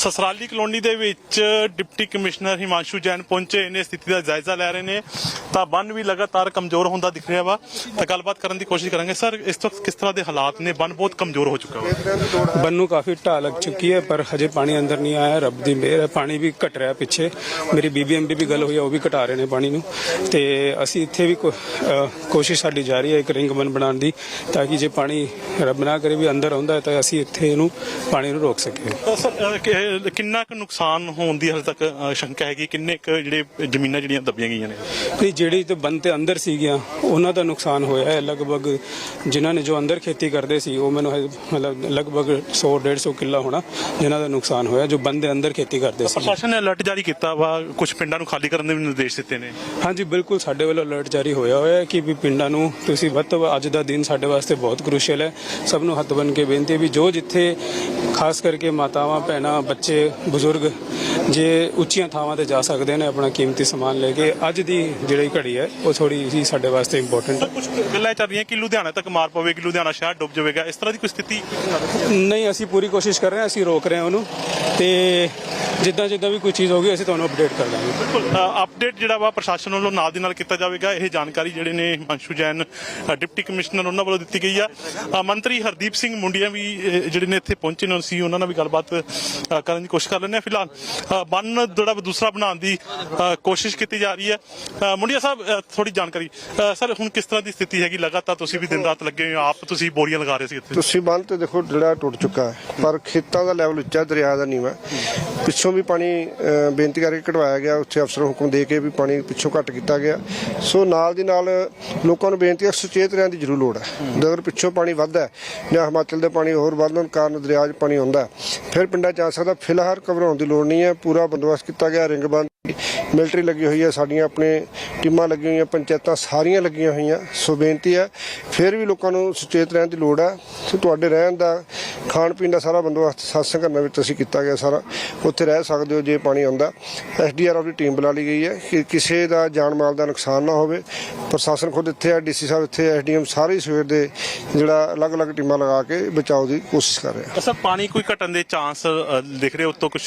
Sasrali colony ਦੇ ਵਿੱਚ deputy commissioner Himanshu Jain ਪਹੁੰਚੇ ਨੇ ਸਥਿਤੀ ਦਾ ਜਾਇਜ਼ਾ ਲੈ ਰਹੇ ਨੇ। ਤਾਂ ਬੰਨ ਵੀ ਲਗਾਤਾਰ ਕਮਜ਼ੋਰ ਹੁੰਦਾ ਦਿਖ ਰਿਹਾ ਵਾ। ਤਾਂ ਗੱਲਬਾਤ ਕਰਨ ਦੀ ਕੋਸ਼ਿਸ਼ ਕਰਾਂਗੇ। ਸਰ ਇਸ ਵਕਤ ਕਿਸ ਤਰ੍ਹਾਂ ਦੇ ਹਾਲਾਤ ਨੇ? ਬੰਨ ਬਹੁਤ ਕਮਜ਼ੋਰ ਹੋ ਚੁੱਕਾ ਵਾ। ਬੰਨ ਨੂੰ ਕਾਫੀ ਢਾਹ ਲੱਗ ਚੁੱਕੀ ਹੈ ਪਰ ਹਜੇ ਪਾਣੀ ਅੰਦਰ ਨਹੀਂ ਆਇਆ। ਰੱਬ ਦੀ ਮਿਹਰ ਹੈ ਪਾਣੀ ਵੀ ਘਟ ਰਿਹਾ ਪਿੱਛੇ। ਮੇਰੀ ਬੀਬੀਐਮਬੀ ਵੀ ਗੱਲ ਹੋਈ ਹੈ ਉਹ ਵੀ ਘਟਾ ਰਹੇ ਨੇ ਪਾਣੀ ਨੂੰ। ਤੇ ਅਸੀਂ ਇੱਥੇ ਵੀ ਕੋਸ਼ਿਸ਼ ਸਾਡੀ ਜਾਰੀ ਹੈ ਇੱਕ ਰਿੰਗ ਬੰਨ ਬਣਾਉਣ ਦੀ ਤਾਂ ਕਿ ਜੇ ਪਾਣੀ ਰੱਬ ਨਾ ਕਰੇ ਵੀ ਅੰਦਰ ਆਉਂਦਾ ਹੈ ਤਾਂ ਅਸੀਂ ਇੱਥੇ ਇਹਨੂੰ ਪਾਣੀ ਨੂੰ ਰੋਕ ਸਕੀਏ। ਕਿੰਨਾ ਕੁ ਨੁਕਸਾਨ ਹੋਣ ਦੀ ਹਾਲੇ ਤੱਕ ਸ਼ੰਕਾ ਹੈਗੀ? ਕਿੰਨੇ ਕੁ ਜਿਹੜੇ ਜ਼ਮੀਨਾਂ ਜਿਹੜੀਆਂ ਦੱਬੀਆਂ ਗਈਆਂ ਨੇ? ਨਹੀਂ ਜਿਹੜੀ ਤੇ ਬੰਨ ਤੇ ਅੰਦਰ ਸੀਗੀਆਂ ਉਹਨਾਂ ਦਾ ਨੁਕਸਾਨ ਹੋਇਆ ਹੈ। ਲਗਭਗ ਜਿਨ੍ਹਾਂ ਨੇ ਜੋ ਅੰਦਰ ਖੇਤੀ ਕਰਦੇ ਸੀ ਉਹ ਮੈਨੂੰ ਹਜੇ ਮਤਲਬ ਲਗਭਗ 100 150 ਕਿੱਲਾ ਹੋਣਾ ਜਿਨ੍ਹਾਂ ਦਾ ਨੁਕਸਾਨ ਹੋਇਆ ਜੋ ਬੰਨ ਦੇ ਅੰਦਰ ਖੇਤੀ ਕਰਦੇ ਸੀ। ਪ੍ਰਸ਼ਾਸਨ ਨੇ ਅਲਰਟ ਜਾਰੀ ਕੀਤਾ ਵਾ ਕੁਝ ਪਿੰਡਾਂ ਨੂੰ ਖਾਲੀ ਕਰਨ ਦੇ ਵੀ ਨਿਰਦੇਸ਼ ਦਿੱਤੇ ਨੇ। ਹਾਂਜੀ ਬਿਲਕੁਲ ਸਾਡੇ ਵੱਲੋਂ ਅਲਰਟ ਜਾਰੀ ਹੋਇਆ ਹੋਇਆ ਹੈ ਕਿ ਵੀ ਪਿੰਡਾਂ ਨੂੰ ਤੁਸੀਂ ਵੱਧ ਤੋਂ ਵੱਧ ਅੱਜ ਦਾ ਦਿਨ ਸਾਡੇ ਵਾਸਤੇ ਬਹੁਤ ਕ੍ਰੂਸ਼ੀਅਲ ਹੈ। ਸਭ ਨੂੰ ਹੱਥ ਬਨ ਕੇ ਬੇਨਤੀ ਹੈ ਵੀ ਜੋ ਜਿੱਥੇ ਖਾਸ ਕਰਕੇ ਮਾਤਾਵਾਂ ਭੈਣਾਂ ਬੱਚੇ ਬਜ਼ੁਰਗ ਜੇ ਉੱਚੀਆਂ ਥਾਵਾਂ ਤੇ ਜਾ ਸਕਦੇ ਨੇ ਆਪਣਾ ਕੀਮਤੀ ਸਮਾਨ ਲੈ ਕੇ ਅੱਜ ਦੀ ਜਿਹੜੀ ਘੜੀ ਹੈ ਉਹ ਥੋੜੀ ਜੀ ਸਾਡੇ ਵਾਸਤੇ ਇੰਪੋਰਟੈਂਟ ਹੈ। ਕੁਝ ਗੱਲਾਂ ਚੱਲ ਰਹੀਆਂ ਕਿ ਲੁਧਿਆਣਾ ਤੱਕ ਮਾਰ ਪਵੇਗੀ ਲੁਧਿਆਣਾ ਸ਼ਹਿਰ ਡੁੱਬ ਜਾਵੇਗਾ ਇਸ ਤਰ੍ਹਾਂ ਦੀ ਕੋਈ ਸਥਿਤੀ? ਨਹੀਂ ਅਸੀਂ ਪੂਰੀ ਕੋਸ਼ਿਸ਼ ਕਰ ਰਹੇ ਹਾਂ ਅਸੀਂ ਰੋਕ ਰਹੇ ਹਾਂ ਉਹਨੂੰ ਤੇ ਜਿੱਦਾਂ ਜਿੱਦਾਂ ਵੀ ਕੋਈ ਚੀਜ਼ ਹੋਗੀ ਅਸੀਂ ਤੁਹਾਨੂੰ ਅਪਡੇਟ ਕਰ ਦਾਂਗੇ। ਬਿਲਕੁਲ ਅਪਡੇਟ ਜਿਹੜਾ ਵਾ ਪ੍ਰਸ਼ਾਸਨ ਵੱਲੋਂ ਨਾਲ ਦੀ ਨਾਲ ਕੀਤਾ ਜਾਵੇਗਾ ਇਹ ਜਾਣਕਾਰੀ ਜਿਹੜੇ ਨੇ ਹਿਮਾਂਸ਼ੂ ਜੈਨ ਡਿਪਟੀ ਕਮਿਸ਼ਨਰ ਉਹਨਾਂ ਵੱਲੋਂ ਦਿੱਤੀ ਗਈ ਆ। ਮੰਤਰੀ ਹਰਦੀਪ ਸਿੰਘ ਮੁੰਡੀਆਂ ਵੀ ਜਿਹੜੇ ਨੇ ਇੱਥੇ ਪਹੁੰਚੇ ਨੇ ਸੀ ਉਹਨਾਂ ਨਾਲ ਵੀ ਗੱਲਬਾਤ ਕਰਨ ਦੀ ਕੋਸ਼ਿਸ਼ ਕਰ ਲੈਂਦੇ ਆ ਫਿਲਹਾਲ ਬੰਨ ਜਿਹੜਾ ਦੂਸਰਾ ਬਣਾਉਣ ਦੀ ਕੋਸ਼ਿਸ਼ ਕੀਤੀ ਜਾ ਰਹੀ ਹੈ। ਮੁੰਡੀਆ ਸਾਹਿਬ ਥੋੜੀ ਜਾਣਕਾਰੀ। ਸਰ ਹੁਣ ਕਿਸ ਤਰ੍ਹਾਂ ਦੀ ਸਥਿਤੀ ਹੈਗੀ? ਲਗਾਤਾਰ ਤੁਸੀਂ ਵੀ ਦਿਨ ਰਾਤ ਲੱਗੇ ਹੋ ਆਪ ਤੁਸੀਂ ਬੋਰੀਆਂ ਲਗਾ ਰਹੇ ਸੀ ਇੱਥੇ। ਤੁਸੀਂ ਬੰਨ ਤੇ ਦੇਖੋ ਜਿਹੜਾ ਟੁੱਟ ਚੁੱਕਾ ਹੈ ਪਰ ਖੇਤਾਂ ਦਾ ਲੈਵਲ ਉੱਚਾ ਦਰਿਆ ਦਾ ਨੀਵਾ। ਪਿੱਛੋਂ ਵੀ ਪਾਣੀ ਬੇਨਤੀ ਕਰਕੇ ਕਢਵਾਇਆ ਗਿਆ। ਉੱਥੇ ਅਫਸਰ ਹੁਕਮ ਦੇ ਕੇ ਵੀ ਪਾਣੀ ਪਿੱਛੋਂ ਘੱਟ ਕੀਤਾ ਗਿਆ। ਸੋ ਨਾਲ ਦੀ ਨਾਲ ਲੋਕਾਂ ਨੂੰ ਬੇਨਤੀ ਹੈ, ਸੁਚੇਤ ਰਹਿਣ ਦੀ ਜ਼ਰੂਰ ਲੋੜ ਹੈ। ਜਦੋਂ ਪਿੱਛੋਂ ਪਾਣੀ ਵੱਧਦਾ ਜਾਂ ਹਿਮਾਚਲ ਦੇ ਪਾਣੀ ਹੋਰ ਵੱਧਣ ਕਾਰਨ ਦਰਿਆ 'ਚ ਪਾਣੀ ਆਉਂਦਾ ਫਿਰ ਪਿੰਡਾਂ 'ਚ ਆ ਸਕਦਾ। ਫਿਲਹਾਲ ਘਬਰਾਉਣ ਦੀ ਲੋੜ ਨਹੀਂ ਹੈ। ਪੂਰਾ ਬੰਦੋਬਸਤ ਕੀਤਾ ਗਿਆ। ਰਿੰਗ ਬੰਦ ਮਿਲਟਰੀ ਲੱਗੀ ਹੋਈ ਹੈ ਸਾਡੀਆਂ ਆਪਣੇ ਟੀਮਾਂ ਲੱਗੀਆਂ ਹੋਈਆਂ ਪੰਚਾਇਤਾਂ ਸਾਰੀਆਂ ਲੱਗੀਆਂ ਹੋਈਆਂ। ਸੋ ਬੇਨਤੀ ਹੈ ਫਿਰ ਵੀ ਲੋਕਾਂ ਨੂੰ ਸੁਚੇਤ ਰਹਿਣ ਦੀ ਲੋੜ ਹੈ। ਸੋ ਤੁਹਾਡੇ ਰਹਿਣ ਦਾ ਖਾਣ ਪੀਣ ਦਾ ਸਾਰਾ ਬੰਦੋਬਸਤ ਸਾਸੰਗ ਕਰਨਾ ਵਿੱਚ ਅਸੀਂ ਕੀਤਾ ਗਿਆ ਸਾਰਾ। ਉੱਥੇ ਰਹਿ ਸਕਦੇ ਹੋ ਜੇ ਪਾਣੀ ਆਉਂਦਾ। ਐਸਡੀਆਰਐਫ ਦੀ ਟੀਮ ਬੁਲਾ ਲਈ ਗਈ ਹੈ ਕਿ ਕਿਸੇ ਦਾ ਜਾਨ ਮਾਲ ਦਾ ਨੁਕਸਾਨ ਨਾ ਹੋਵੇ। ਪ੍ਰਸ਼ਾਸਨ ਖੁਦ ਇੱਥੇ ਹੈ ਡੀਸੀ ਸਾਹਿਬ ਇੱਥੇ ਐਸਡੀਐਮ ਸਾਰੇ ਹੀ ਸਵੇਰ ਦੇ ਜਿਹੜਾ ਅਲੱਗ-ਅਲੱਗ ਟੀਮਾਂ ਲਗਾ ਕੇ ਬਚਾਓ ਦੀ ਕੋਸ਼ਿਸ਼ ਕਰ ਰਿਹਾ ਸਰ ਪਾਣੀ ਕੋਈ ਘਟਣ ਦੇ ਚਾਂਸ ਦਿਖ ਰਹੇ ਉੱਤੋਂ ਕੁਝ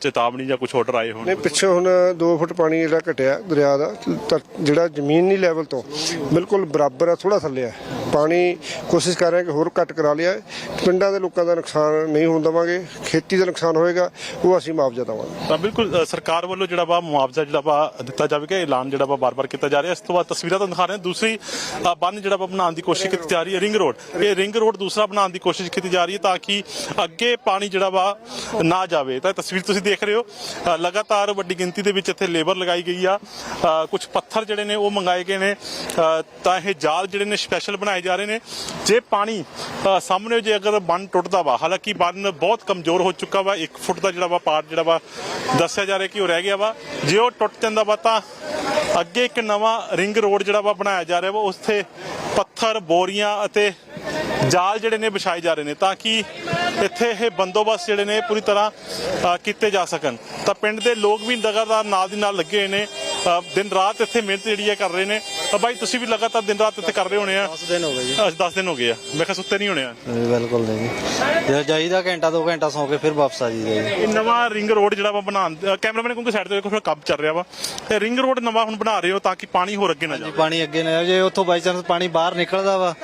ਚੇਤਾਵਨੀ ਜਾਂ ਕੁਝ ਆਰਡਰ ਆਏ ਹੋਣ? ਨੇ ਪਿੱਛੇ ਹੁਣ 2 ਫੁੱਟ ਪਾਣੀ ਜਿਹੜਾ ਘਟਿਆ ਦਰਿਆ ਦਾ, ਤਾਂ ਜਿਹੜਾ ਜ਼ਮੀਨੀ ਲੈਵਲ ਤੋਂ ਬਿਲਕੁਲ ਬਰਾਬਰ ਆ ਥੋੜਾ ਥੱਲੇ ਹੈ ਪਾਣੀ ਕੋਸ਼ਿਸ਼ ਕਰ ਰਹੇ ਹਾਂ ਕਿ ਹੋਰ ਘੱਟ ਕਰਾ ਲਿਆ। ਪਿੰਡਾਂ ਦੇ ਲੋਕਾਂ ਦਾ ਨੁਕਸਾਨ ਨਹੀਂ ਹੋਣ ਦੇਵਾਂਗੇ, ਖੇਤੀ ਦਾ ਨੁਕਸਾਨ ਹੋਏਗਾ, ਉਹ ਅਸੀਂ ਮੁਆਵਜ਼ਾ ਦੇਵਾਂਗੇ। ਤਾਂ ਬਿਲਕੁਲ ਸਰਕਾਰ ਵੱਲੋਂ ਜਿਹੜਾ ਵਾ ਮੁਆਵਜ਼ਾ ਜਿਹੜਾ ਵਾ ਦਿੱਤਾ ਜਾਵੇਗਾ ਐਲਾਨ ਜਿਹੜਾ ਵਾ ਬਾਰ-ਬਾਰ ਕੀਤਾ ਜਾ ਰਿਹਾ। ਇਸ ਤੋਂ ਬਾਅਦ ਤਸਵੀਰਾਂ ਤੁਹਾਨੂੰ ਦਿਖਾ ਰਹੇ ਹਾਂ। ਦੂਸਰੀ ਬੰਨ ਜਿਹੜਾ ਵਾ ਬਣਾਉਣ ਦੀ ਕੋਸ਼ਿਸ਼ ਕੀਤੀ ਜਾ ਰਹੀ ਹੈ, ਰਿੰਗ ਰੋਡ। ਇਹ ਰਿੰਗ ਰੋਡ ਦੂਸਰਾ ਬਣਾਉਣ ਦੀ ਕੋਸ਼ਿਸ਼ ਕੀਤੀ ਜਾ ਰਹੀ ਹੈ ਤਾਂ ਕਿ ਅੱਗੇ ਪਾਣੀ ਜਿਹੜਾ ਵਾ ਨਾ ਜਾਵੇ। ਤਾਂ ਇਹ ਤਸਵੀਰ ਤੁਸੀਂ ਦੇਖ ਰਹੇ ਹੋ। ਲਗਾਤਾਰ ਵੱਡੀ ਗਿਣਤੀ ਦੇ ਵਿੱਚ ਇੱਥੇ ਲੇਬਰ ਲਗਾਈ ਗਈ ਆ। ਕੁਝ ਪੱਥਰ ਜਿਹੜੇ ਨੇ ਉਹ ਮੰਗਾਏ ਗਏ ਨੇ। ਤਾਂ ਇਹ ਜਾਲ ਜਿਹੜੇ ਨੇ ਸਪੈਸ਼ਲ ਬਣਾਏ ਜਾ ਰਹੇ ਨੇ। ਜੇ ਪਾਣੀ ਸਾਹਮਣੇ ਜੇ ਅਗਰ ਬੰਨ ਟੁੱਟਦਾ ਵਾ, ਹਾਲਾਂਕਿ ਬੰਨ ਬਹੁਤ ਕਮਜ਼ੋਰ ਹੋ ਚੁੱਕਾ ਵਾ 1 ਫੁੱਟ ਦਾ ਜਿਹੜਾ ਵਾ ਪਾਰਟ ਜਿਹੜਾ ਵਾ, ਦੱਸਿਆ ਜਾ ਰਿਹਾ ਕਿ ਉਹ ਰਹਿ ਗਿਆ ਵਾ। ਜੇ ਉਹ ਟੁੱਟ ਜਾਂਦਾ ਵਾ ਤਾਂ ਅੱਗੇ ਇੱਕ ਨਵਾਂ ਰਿੰਗ ਰੋਡ ਜਿਹੜਾ ਵਾ ਬਣਾਇਆ ਜਾ ਰਿਹਾ ਵਾ, ਉੱਥੇ ਪੱਥਰ, ਬੋਰੀਆਂ ਅਤੇ ਜਾਲ ਜਿਹੜੇ ਨੇ ਵਿਛਾਏ ਜਾ ਰਹੇ ਨੇ ਤਾਂ ਕਿ ਇੱਥੇ ਇਹ ਬੰਦੋਬਸਤ ਜਿਹੜੇ ਨੇ ਪੂਰੀ ਤਰ੍ਹਾਂ ਕੀਤੇ ਜਾ ਸਕਣ। ਤਾਂ ਪਿੰਡ ਦੇ ਲੋਕ ਵੀ ਲਗਾਤਾਰ ਨਾਲ ਦੀ ਨਾਲ ਲੱਗੇ ਹੋਏ ਨੇ। ਦਿਨ ਰਾਤ ਇੱਥੇ ਮਿਹਨਤ ਜਿਹੜੀ ਹੈ ਕਰ ਰਹੇ ਨੇ। ਤਾਂ ਬਾਈ ਤੁਸੀਂ ਵੀ ਲਗਾਤਾਰ ਦਿਨ ਰਾਤ ਇੱਥੇ ਕਰ ਰਹੇ ਹੋਣੇ ਆ। 10 ਦਿਨ ਹੋ ਗਏ ਜੀ। ਅੱਜ 10 ਦਿਨ ਹੋ ਗਏ ਆ। ਮੈਂ ਕਿਹਾ ਸੁੱਤੇ ਨਹੀਂ ਹੋਣੇ ਆ। ਜੀ, ਬਿਲਕੁਲ ਨਹੀਂ ਜੇ। ਜਾਈਦਾ ਘੰਟਾ ਦੋ ਘੰਟਾ ਸੌ ਕੇ ਫਿਰ ਵਾਪਸ ਆ ਜੀਦਾ ਜੀ। ਇਹ ਨਵਾਂ ਰਿੰਗ ਰੋਡ ਜਿਹੜਾ ਵਾ ਬਣਾਉਣ ਕੈਮਰਾਮੈਨ ਕਿਉਂਕਿ ਸਾਈਡ ਤੇ ਦੇਖੋ ਫਿਰ ਕੰਮ ਚੱਲ ਰਿਹਾ ਵਾ। ਤੇ ਰਿੰਗ ਰੋਡ ਨਵਾਂ ਹੁਣ ਬਣਾ ਰਹੇ ਹੋ ਤਾਂ ਕਿ ਪਾਣੀ ਹੋਰ ਅੱਗੇ ਨਾ ਜਾਵੇ। ਪਾਣੀ ਅੱਗੇ ਨਾ ਜੇ ਉੱਥੋਂ ਬਾਈ ਚਾਂਸ ਪਾਣੀ ਬਾਹਰ ਨਿਕਲਦਾ ਵਾ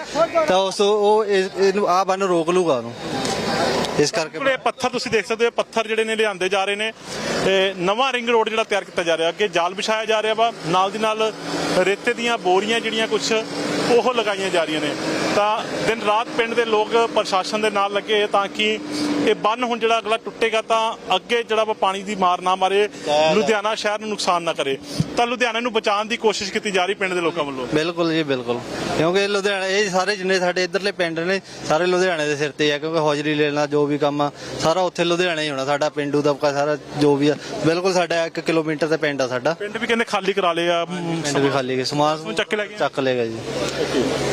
ਤਾਂ ਉਸ ਉਹ ਇਸ- ਇਹਨੂੰ ਆ ਬੰਨ ਰੋਕ ਲੂਗਾ ਉਹਨੂੰ। ਇਸ ਕਰਕੇ ਇਹ ਪੱਥਰ ਤੁਸੀਂ ਦੇਖ ਸਕਦੇ ਹੋ, ਪੱਥਰ ਜਿਹੜੇ ਨੇ ਲਿਆਂਦੇ ਜਾ ਰਹੇ ਨੇ। ਤੇ ਨਵਾਂ ਰਿੰਗ ਰੋਡ ਜਿਹੜਾ ਤਿਆਰ ਕੀਤਾ ਜਾ ਰਿਹਾ, ਅੱਗੇ ਜਾਲ ਵਿਛਾਇਆ ਜਾ ਰਿਹਾ ਵਾ। ਨਾਲ ਦੀ ਨਾਲ ਰੇਤੇ ਦੀਆਂ ਬੋਰੀਆਂ ਜਿਹੜੀਆਂ ਕੁਝ ਉਹ ਲਗਾਈਆਂ ਜਾ ਰਹੀਆਂ ਨੇ। ਤਾਂ ਦਿਨ ਰਾਤ ਪਿੰਡ ਦੇ ਲੋਕ ਪ੍ਰਸ਼ਾਸਨ ਦੇ ਨਾਲ ਲੱਗੇ ਤਾਂ ਕਿ ਇਹ ਬੰਨ ਹੁਣ ਜਿਹੜਾ ਅਗਲਾ ਟੁੱਟੇਗਾ ਤਾਂ ਅੱਗੇ ਜਿਹੜਾ ਵਾ ਪਾਣੀ ਦੀ ਮਾਰ ਨਾ ਮਾਰੇ ਲੁਧਿਆਣਾ ਸ਼ਹਿਰ ਨੂੰ ਨੁਕਸਾਨ ਨਾ ਕਰੇ। ਤਾਂ ਲੁਧਿਆਣਾ ਨੂੰ ਬਚਾਉਣ ਦੀ ਕੋਸ਼ਿਸ਼ ਕੀਤੀ ਜਾ ਰਹੀ ਪਿੰਡ ਦੇ ਲੋਕਾਂ ਵੱਲੋਂ। ਬਿਲਕੁਲ ਜੀ ਬਿਲਕੁਲ। ਕਿਉਂਕਿ ਲੁਧਿਆਣਾ ਇਹ ਸਾਰੇ ਜਿੰਨੇ ਸਾਡੇ ਇਧਰਲੇ ਪਿੰਡ ਨੇ ਸਾਰੇ ਲੁਧਿਆਣੇ ਦੇ ਸਿਰ ਤੇ ਆ ਕਿਉਂਕਿ ਹੌਜਰੀ ਲੈਣਾ ਜੋ ਵੀ ਕੰਮ ਆ ਸਾਰਾ ਉੱਥੇ ਲੁਧਿਆਣਾ ਹੀ ਹੋਣਾ ਸਾਡਾ ਪਿੰਡੂ ਦਬਕਾ ਸਾਰਾ ਜੋ ਵੀ ਆ। ਬਿਲਕੁਲ ਸਾਡਾ 1 ਕਿਲੋਮੀਟਰ ਤੇ ਪਿੰਡ ਆ ਸਾਡਾ। ਪਿੰਡ ਵੀ ਕਹਿੰਦੇ ਖਾਲੀ ਕਰਾ ਲਏ ਆ ਪਿੰਡ ਵੀ ਖਾਲੀ ਗਏ ਸਮਾਨ ਚੱਕ ਲੈ ਗਏ? ਚੱਕ ਲੇਗਾ ਜੀ।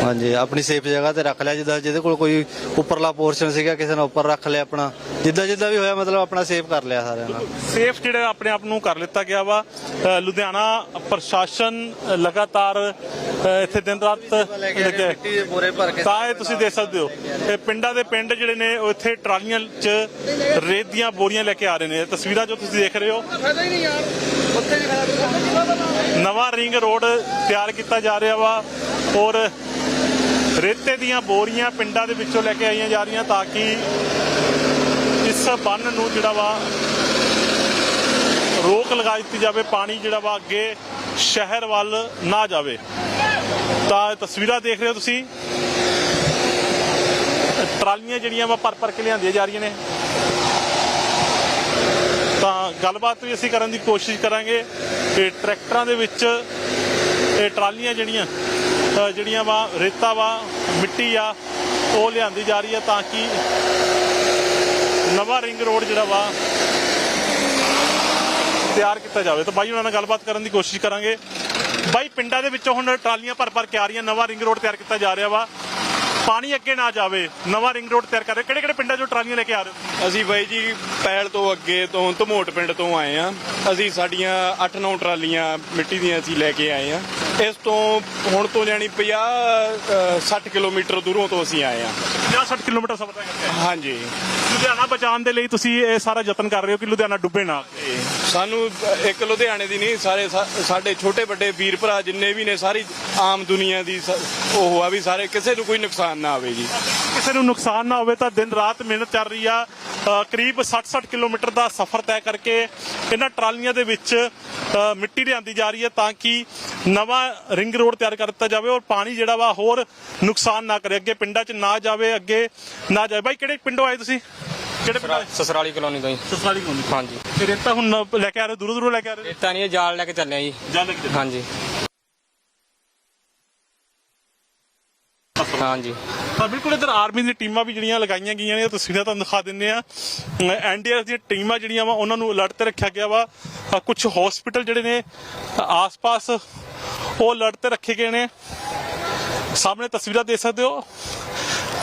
ਹਾਂਜੀ ਆਪਣੀ ਸੇਫ ਜਗ੍ਹਾ ਤੇ ਰੱਖ ਲਿਆ ਜਿੱਦਾਂ ਜਿਹਦੇ ਕੋਲ ਕੋਈ ਉੱਪਰਲਾ ਪੋਰਸ਼ਨ ਸੀਗਾ ਕਿਸੇ ਨੇ ਉੱਪਰ ਰੱਖ ਲਿਆ ਆਪਣਾ ਜਿੱਦਾਂ ਜਿੱਦਾਂ ਵੀ ਹੋਇਆ ਮਤਲਬ ਆਪਣਾ ਸੇਵ ਕਰ ਲਿਆ ਸਾਰਿਆਂ ਨਾਲ। ਸੇਫ ਜਿਹੜਾ ਆਪਣੇ ਆਪ ਨੂੰ ਕਰ ਲਿੱਤਾ ਗਿਆ ਵਾ। ਅ, ਲੁਧਿਆਣਾ ਪ੍ਰਸ਼ਾਸਨ ਲਗਾਤਾਰ ਅ, ਇੱਥੇ ਦਿਨ ਰਾਤ ਲੱਗਿਆ ਹੈ। ਦੇ ਬੋਰੇ ਭਰ ਕੇ ਤਾਂ ਇਹ ਤੁਸੀਂ ਦੇਖ ਸਕਦੇ ਹੋ। ਇਹ ਪਿੰਡਾਂ ਦੇ ਪਿੰਡ ਜਿਹੜੇ ਨੇ ਉਹ ਇੱਥੇ ਟਰਾਲੀਆਂ 'ਚ ਰੇਤ ਦੀਆਂ ਬੋਰੀਆਂ ਲੈ ਕੇ ਆ ਰਹੇ ਨੇ। ਇਹ ਤਸਵੀਰਾਂ ਜੋ ਤੁਸੀਂ ਦੇਖ ਰਹੇ ਹੋ? ਨਵਾਂ ਰਿੰਗ ਰੋਡ ਤਿਆਰ ਕੀਤਾ ਜਾ ਰਿਹਾ ਵਾ ਔਰ ਰੇਤੇ ਦੀਆਂ ਬੋਰੀਆਂ ਪਿੰਡਾਂ ਦੇ ਵਿੱਚੋਂ ਲੈ ਕੇ ਆਈਆਂ ਜਾ ਰਹੀਆਂ ਤਾਂ ਕਿ ਇਸ ਬੰਨ ਨੂੰ ਜਿਹੜਾ ਵਾ ਰੋਕ ਲਗਾ ਦਿੱਤੀ ਜਾਵੇ, ਪਾਣੀ ਜਿਹੜਾ ਵਾ ਅੱਗੇ ਸ਼ਹਿਰ ਵੱਲ ਨਾ ਜਾਵੇ। ਤਾਂ ਤਸਵੀਰਾਂ ਦੇਖ ਰਹੇ ਹੋ ਤੁਸੀਂ। ਟਰਾਲੀਆਂ ਜਿਹੜੀਆਂ ਵਾ ਭਰ ਭਰ ਕੇ ਲਿਆਂਦੀਆਂ ਜਾ ਰਹੀਆਂ ਨੇ। ਤਾਂ ਗੱਲਬਾਤ ਵੀ ਅਸੀਂ ਕਰਨ ਦੀ ਕੋਸ਼ਿਸ਼ ਕਰਾਂਗੇ ਕਿ ਟਰੈਕਟਰਾਂ ਦੇ ਵਿੱਚ ਇਹ ਟਰਾਲੀਆਂ ਜਿਹੜੀਆਂ ਜਿਹੜੀਆਂ ਵਾ ਰੇਤਾ ਵਾ, ਮਿੱਟੀ ਆ, ਉਹ ਲਿਆਂਦੀ ਜਾ ਰਹੀ ਹੈ ਤਾਂ ਕਿ ਨਵਾਂ ਰਿੰਗ ਰੋਡ ਜਿਹੜਾ ਵਾ ਤਿਆਰ ਕੀਤਾ ਜਾਵੇ। ਤਾਂ ਬਾਈ ਉਹਨਾਂ ਨਾਲ ਗੱਲਬਾਤ ਕਰਨ ਦੀ ਕੋਸ਼ਿਸ਼ ਕਰਾਂਗੇ। ਬਾਈ ਪਿੰਡਾਂ ਦੇ ਵਿੱਚੋਂ ਹੁਣ ਟਰਾਲੀਆਂ ਭਰ ਭਰ ਕੇ ਆ ਰਹੀਆਂ ਨਵਾਂ ਰਿੰਗ ਰੋਡ ਤਿਆਰ ਕੀਤਾ ਜਾ ਰਿਹਾ ਵਾ। ਪਾਣੀ ਅੱਗੇ ਨਾ ਜਾਵੇ ਨਵਾਂ ਰਿੰਗ ਰੋਡ ਤਿਆਰ ਕਰ ਰਹੇ ਕਿਹੜੇ ਕਿਹੜੇ ਪਿੰਡਾਂ ਚੋਂ ਟਰਾਲੀਆਂ ਲੈ ਕੇ ਆ ਰਹੇ ਹੋ? ਅਸੀਂ ਬਾਈ ਜੀ ਪੈਲ ਤੋਂ ਅੱਗੇ ਤੋਂ ਧਮੋਟ ਪਿੰਡ ਤੋਂ ਆਏ ਆ ਅਸੀਂ ਸਾਡੀਆਂ 8-9 ਟਰਾਲੀਆਂ ਮਿੱਟੀ ਦੀਆਂ ਅਸੀਂ ਲੈ ਕੇ ਆਏ ਆ ਇਸ ਤੋਂ ਹੁਣ ਤੋਂ ਜਾਣੀ 50 60 ਕਿਲੋਮੀਟਰ ਦੂਰੋਂ ਤੋਂ ਅਸੀਂ ਆਏ ਆ 50-60 ਕਿਲੋਮੀਟਰ ਸਫ਼ਰ ਕਰਕੇ। ਹਾਂਜੀ। ਲੁਧਿਆਣਾ ਬਚਾਉਣ ਦੇ ਲਈ ਤੁਸੀਂ ਇਹ ਸਾਰਾ ਯਤਨ ਕਰ ਰਹੇ ਹੋ ਕਿ ਲੁਧਿਆਣਾ ਡੁੱਬੇ ਨਾ। ਸਾਨੂੰ ਇੱਕ ਲੁਧਿਆਣੇ ਦੀ ਨਹੀਂ ਸਾਰੇ ਸਾਡੇ ਛੋਟੇ ਵੱਡੇ ਵੀਰ ਭਰਾ ਜਿੰਨੇ ਵੀ ਨੇ ਸਾਰੀ ਆਮ ਦੁਨੀਆ ਦੀ ਸ- ਉਹ ਆ ਵੀ ਸਾਰੇ ਕਿਸੇ ਨੂੰ ਕੋਈ ਨੁਕਸਾਨ ਨਾ ਆਵੇ ਜੀ ਕਿਸੇ ਨੂੰ ਨੁਕਸਾਨ ਨਾ ਹੋਵੇ ਤਾਂ ਦਿਨ ਰਾਤ ਮਿਹਨਤ ਚੱਲ ਰਹੀ ਆ। ਕਰੀਬ 60-60 ਕਿਲੋਮੀਟਰ ਦਾ ਸਫ਼ਰ ਤੈਅ ਕਰਕੇ ਇਹਨਾਂ ਟਰਾਲੀਆਂ ਦੇ ਵਿੱਚ ਮਿੱਟੀ ਲਿਆਂਦੀ ਜਾ ਰਹੀ ਹੈ ਤਾਂ ਕਿ ਨਵਾਂ ਰਿੰਗ ਰੋਡ ਤਿਆਰ ਕਰ ਦਿੱਤਾ ਜਾਵੇ ਔਰ ਪਾਣੀ ਜਿਹੜਾ ਵਾ ਹੋਰ ਨੁਕਸਾਨ ਨਾ ਕਰੇ। ਅੱਗੇ ਪਿੰਡਾਂ 'ਚ ਨਾ ਜਾਵੇ ਅੱਗੇ ਨਾ ਜਾਵੇ। ਬਾਈ ਕਿਹੜੇ ਪਿੰਡੋਂ ਆਏ ਤੁਸੀਂ? ਕਿਹੜੇ ਪਿੰਡੋਂ ਸਸਰਾਲੀ ਕਲੋਨੀ ਤੋਂ ਜੀ। ਸਸਰਾਲੀ ਕੋਲ ਹਾਂਜੀ। ਤੇ ਰੇਤਾ ਹੁਣ ਲੈ ਕੇ ਆ ਰਹੇ ਦੂਰੋਂ ਦੂਰੋਂ ਲੈ ਕੇ ਆ ਰਹੇ ਰੇਤਾ ਨਹੀਂ ਜਾਲ ਲੈ ਕੇ ਚੱਲੇ ਆ ਜੀ। ਜਾਂ ਲੈ ਕੇ? ਹਾਂਜੀ। ਹਾਂਜੀ। ਤਾਂ ਬਿਲਕੁਲ ਇਧਰ ਆਰਮੀ ਦੀਆਂ ਟੀਮਾਂ ਵੀ ਜਿਹੜੀਆਂ ਲਗਾਈਆਂ ਗਈਆਂ ਨੇ, ਉਹ ਤਸਵੀਰਾਂ ਤੁਹਾਨੂੰ ਦਿਖਾ ਦਿੰਨੇ ਆ ਐਨਡੀਆਰਐਫ ਦੀਆਂ ਟੀਮਾਂ ਜਿਹੜੀਆਂ ਵਾ, ਉਹਨਾਂ ਨੂੰ ਅਲਰਟ ਤੇ ਰੱਖਿਆ ਗਿਆ ਵਾ। ਕੁਝ ਹਸਪੀਟਲ ਜਿਹੜੇ ਨੇ, ਆਸ-ਪਾਸ ਉਹ ਅਲਰਟ ਤੇ ਰੱਖੇ ਗਏ ਨੇ। ਸਾਹਮਣੇ ਤਸਵੀਰਾਂ ਦੇਖ ਸਕਦੇ ਹੋ।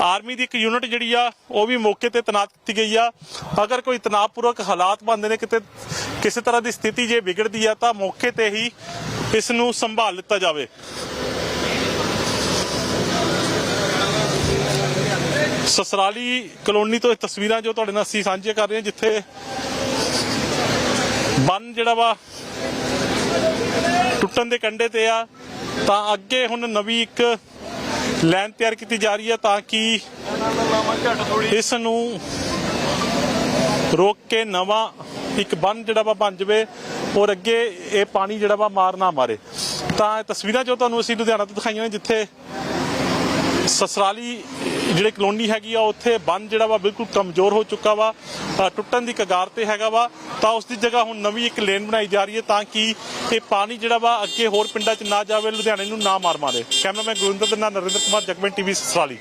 ਆਰਮੀ ਦੀ ਇੱਕ ਯੂਨਿਟ ਜਿਹੜੀ ਆ, ਉਹ ਵੀ ਮੌਕੇ ਤੇ ਤੈਨਾਤ ਕੀਤੀ ਗਈ ਆ। ਅਗਰ ਕੋਈ ਤਣਾਅਪੂਰਵਕ ਹਾਲਾਤ ਬਣਦੇ ਨੇ, ਕਿਤੇ, ਕਿਸੇ ਤਰ੍ਹਾਂ ਦੀ ਸਥਿਤੀ ਜੇ ਵਿਗੜਦੀ ਆ, ਤਾਂ ਮੌਕੇ ਤੇ ਹੀ ਇਸ ਨੂੰ ਸੰਭਾਲ ਲਿੱਤਾ ਜਾਵੇ। ਸਸਰਾਲੀ ਕਲੋਨੀ ਤੋਂ ਇਹ ਤਸਵੀਰਾਂ ਜੋ ਤੁਹਾਡੇ ਨਾਲ ਅਸੀਂ ਸਾਂਝੀਆਂ ਕਰ ਰਹੇ ਹਾਂ, ਜਿੱਥੇ ਬੰਨ ਜਿਹੜਾ ਵਾ ਟੁੱਟਣ ਦੇ ਕੰਢੇ ਤੇ ਆ, ਤਾਂ ਅੱਗੇ ਹੁਣ ਨਵੀਂ ਇੱਕ ਲਾਈਨ ਤਿਆਰ ਕੀਤੀ ਜਾ ਰਹੀ ਹੈ ਤਾਂ ਕਿ ਇਸ ਨੂੰ ਰੋਕ ਕੇ ਨਵਾਂ ਇੱਕ ਬੰਨ ਜਿਹੜਾ ਵਾ ਬਣ ਜਾਵੇ ਔਰ ਅੱਗੇ ਇਹ ਪਾਣੀ ਜਿਹੜਾ ਵਾ ਮਾਰ ਨਾ ਮਾਰੇ। ਤਾਂ ਇਹ ਤਸਵੀਰਾਂ ਜੋ ਤੁਹਾਨੂੰ ਅਸੀਂ ਲੁਧਿਆਣਾ ਤੋਂ ਦਿਖਾਈਆਂ ਨੇ, ਜਿੱਥੇ ਸਸਰਾਲੀ ਜਿਹੜੇ ਕਲੋਨੀ ਹੈਗੀ ਆ, ਉੱਥੇ ਬੰਨ ਜਿਹੜਾ ਵਾ ਬਿਲਕੁਲ ਕਮਜ਼ੋਰ ਹੋ ਚੁੱਕਾ ਵਾ ਟੁੱਟਣ ਦੀ ਕਗਾਰ ਤੇ ਹੈਗਾ ਵਾ। ਤਾਂ ਉਸ ਦੀ ਜਗ੍ਹਾ ਹੁਣ ਨਵੀਂ ਇੱਕ ਲੇਨ ਬਣਾਈ ਜਾ ਰਹੀ ਹੈ ਤਾਂ ਕਿ ਇਹ ਪਾਣੀ ਜਿਹੜਾ ਵਾ ਅੱਗੇ ਹੋਰ ਪਿੰਡਾਂ 'ਚ ਨਾ ਜਾਵੇ, ਲੁਧਿਆਣੇ ਨੂੰ ਨਾ ਮਾਰ ਮਾਰੇ। ਕੈਮਰਾਮੈਨ ਗੁਰਿੰਦਰ ਦੇ ਨਾਲ ਨਰਿੰਦਰ ਕੁਮਾਰ, ਜਗਮਨ ਟੀਵੀ, ਸਸਰਾਲੀ।